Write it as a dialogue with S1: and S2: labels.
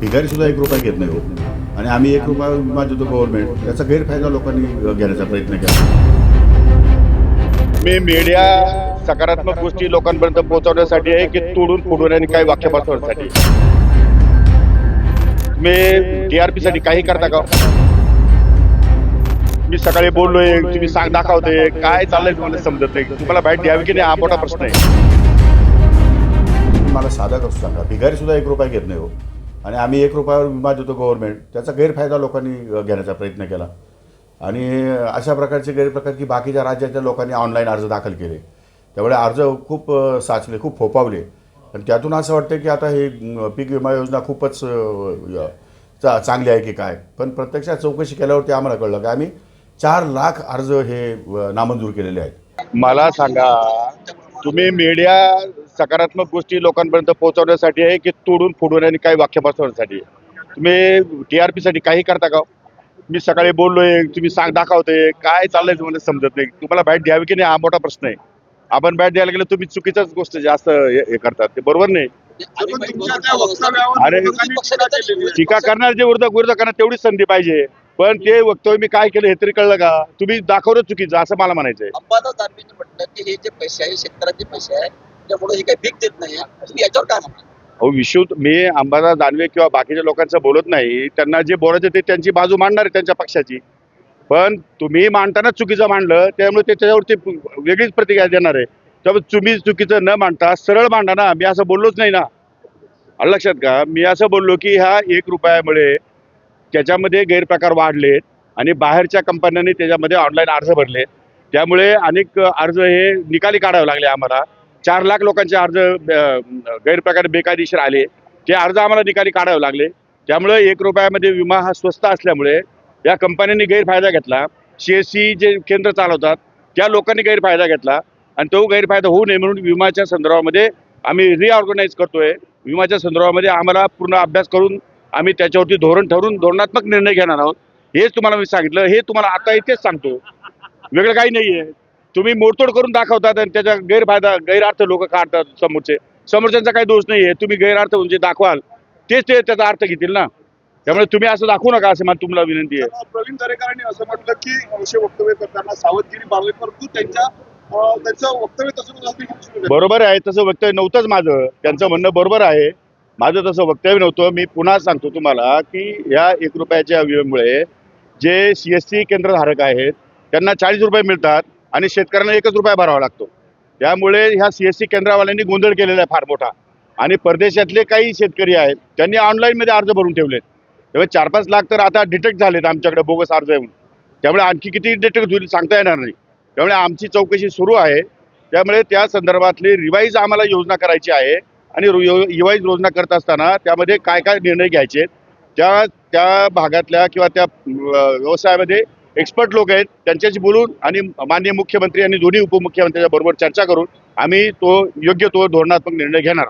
S1: भिकारी सुद्धा एक रुपया घेत नाही हो. आणि आम्ही एक रुपया देतो गव्हर्नमेंट त्याचा गैरफायदा लोकांनी घेण्याचा प्रयत्न केला.
S2: मी मीडिया सकारात्मक गोष्टी लोकांपर्यंत पोहोचवण्यासाठी आहे की तोडून फोडून आणि काही वाक्य बसवण्यासाठी तुम्ही टीआरपी साठी काही करता का? मी सकाळी बोललोय तुम्ही सांग दाखवते. काय चाललंय तुम्हाला समजत नाही. तुम्हाला बाहेर द्यावी की नाही हा मोठा प्रश्न आहे.
S1: मला साधा कसं सांगा. भिकारी सुद्धा एक रुपया घेत नाही हो. आणि आम्ही एक रुपयावर विमा देतो गव्हर्नमेंट त्याचा गैरफायदा लोकांनी घेण्याचा प्रयत्न केला. आणि अशा प्रकारचे गैरप्रकार की बाकीच्या राज्याच्या लोकांनी ऑनलाईन अर्ज दाखल केले. त्यामुळे अर्ज खूप साचले खूप फोपावले आणि त्यातून असं वाटतं की आता हे पीक विमा योजना खूपच चा चांगली आहे की काय? पण प्रत्यक्षात चौकशी केल्यावरती आम्हाला कळलं की आम्ही चार लाख अर्ज हे नामंजूर केलेले आहेत.
S2: मला सांगा तुम्ही मीडिया सकारात्मक गोष्टी लोकांपर्यंत पोहोचवण्यासाठी आहे की तोडून फोडून आणि काही वाक्य बसवण्यासाठी तुम्ही टीआरपी साठी काही करता का हो? मी सकाळी बोललोय तुम्ही सांग दाखवते. काय चाललंय तुम्हाला समजत नाही. तुम्हाला बॅट द्यावी की नाही हा मोठा प्रश्न आहे. आपण बॅट द्यायला गेलं तुम्ही चुकीच्याच गोष्ट जास्त हे करतात. ते बरोबर नाही. अरे,
S3: टीका
S2: टीका करणार जे विरोधक विरोधक करणार तेवढीच संधी पाहिजे. पण ते वक्तव्य मी काय केलं हे तरी कळलं का? तुम्ही दाखवलं चुकीचं असं मला म्हणायचंय.
S3: अंबादास दानवेंनी म्हटलं की हे जे पैसे आहे शेतकऱ्याचे पैसे आहे त्यामुळे हे काही भीक देत नाही तुम्ही याच्यावर काय म्हणता
S2: अहो विशू मी अंबादास दानवे किंवा बाकीच्या लोकांचं बोलत नाही. त्यांना जे बोलायचं ते त्यांची बाजू मांडणार आहे त्यांच्या पक्षाची. पण तुम्ही मांडताना चुकीचं मांडलं त्यामुळे ते त्याच्यावरती वेगळीच प्रतिक्रिया देणार आहे. त्यामुळे तुम्ही चुकीचं न मांडता सरळ मांडा ना. मी असं बोललोच नाही ना. आलं लक्षात का मी असं बोललो की ह्या एक रुपयामुळे त्याच्यामध्ये गैरप्रकार वाढलेत आणि बाहेरच्या कंपन्यांनी त्याच्यामध्ये ऑनलाईन अर्ज भरले त्यामुळे अनेक अर्ज हे निकाली काढावे लागले आम्हाला. चार लाख लोकांचे अर्ज गैरप्रकारे बेकायदेशीर आले. ते अर्ज आम्हाला निकाली काढावे लागले. त्यामुळे एक रुपयामध्ये विमा हा स्वस्त असल्यामुळे या कंपन्यांनी गैरफायदा घेतला. सी एस सी जे केंद्र चालवतात त्या लोकांनी गैरफायदा घेतला. आणि तो गैरफायदा होऊ नये म्हणून विमाच्या संदर्भामध्ये आम्ही रिऑर्गनाईज करतोय. विमाच्या संदर्भामध्ये आम्हाला पूर्ण अभ्यास करून आम्ही त्याच्यावरती धोरण ठरवून धोरणात्मक निर्णय घेणार आहोत. हेच तुम्हाला मी सांगितलं. हे तुम्हाला आता इथेच सांगतो. वेगळं काही नाही आहे तुम्ही मोडतोड करून दाखवतात आणि त्याचा गैरफायदा गैरअर्थ लोक काढतात समोरचे. समोरच्यांचा काही दोष नाहीये. तुम्ही गैरअर्थ म्हणजे दाखवाल. तेच ते त्याचा अर्थ घेतील ना. त्यामुळे तुम्ही असं दाखवू नका असं मला तुम्हाला विनंती आहे.
S4: प्रवीण दरेकरांनी असं म्हटलं की असे वक्तव्य करताना सावधगिरी बाळगली परंतु त्यांच्या त्यांचं वक्तव्य तसं.
S2: बरोबर आहे. तसं वक्तव्य नव्हतंच माझं. त्यांचं म्हणणं बरोबर आहे. माझं तसं वक्तव्य नव्हतं. मी पुन्हा सांगतो तुम्हाला की या एक रुपयाच्या विम्यामुळे जे सी एस सी केंद्रधारक आहेत त्यांना चाळीस रुपये मिळतात. आणि शेतकऱ्यांना एकच रुपया भरावा लागतो. त्यामुळे ह्या सी एस सी केंद्रावाल्यांनी गोंधळ केलेला आहे फार मोठा. आणि परदेशातले काही शेतकरी आहेत त्यांनी ऑनलाईनमध्ये अर्ज भरून ठेवलेत. त्यामुळे चार पाच लाख तर आता डिटेक्ट झालेत आमच्याकडे बोगस अर्ज येऊन. त्यामुळे आणखी किती डिटेक्ट होईल सांगता येणार नाही. त्यामुळे आमची चौकशी सुरू आहे. त्यामुळे त्या संदर्भातली रिवाईज आम्हाला योजना करायची आहे. आणि रिवाईज योजना करत असताना त्यामध्ये काय काय निर्णय घ्यायचे त्या त्या भागातल्या किंवा त्या व्यवसायामध्ये एक्सपर्ट लोक आहेत त्यांच्याशी बोलून आणि माननीय मुख्यमंत्री आणि दोन्ही उपमुख्यमंत्र्यांच्या बरोबर चर्चा करून आम्ही तो योग्य तो धोरणात्मक निर्णय घेणार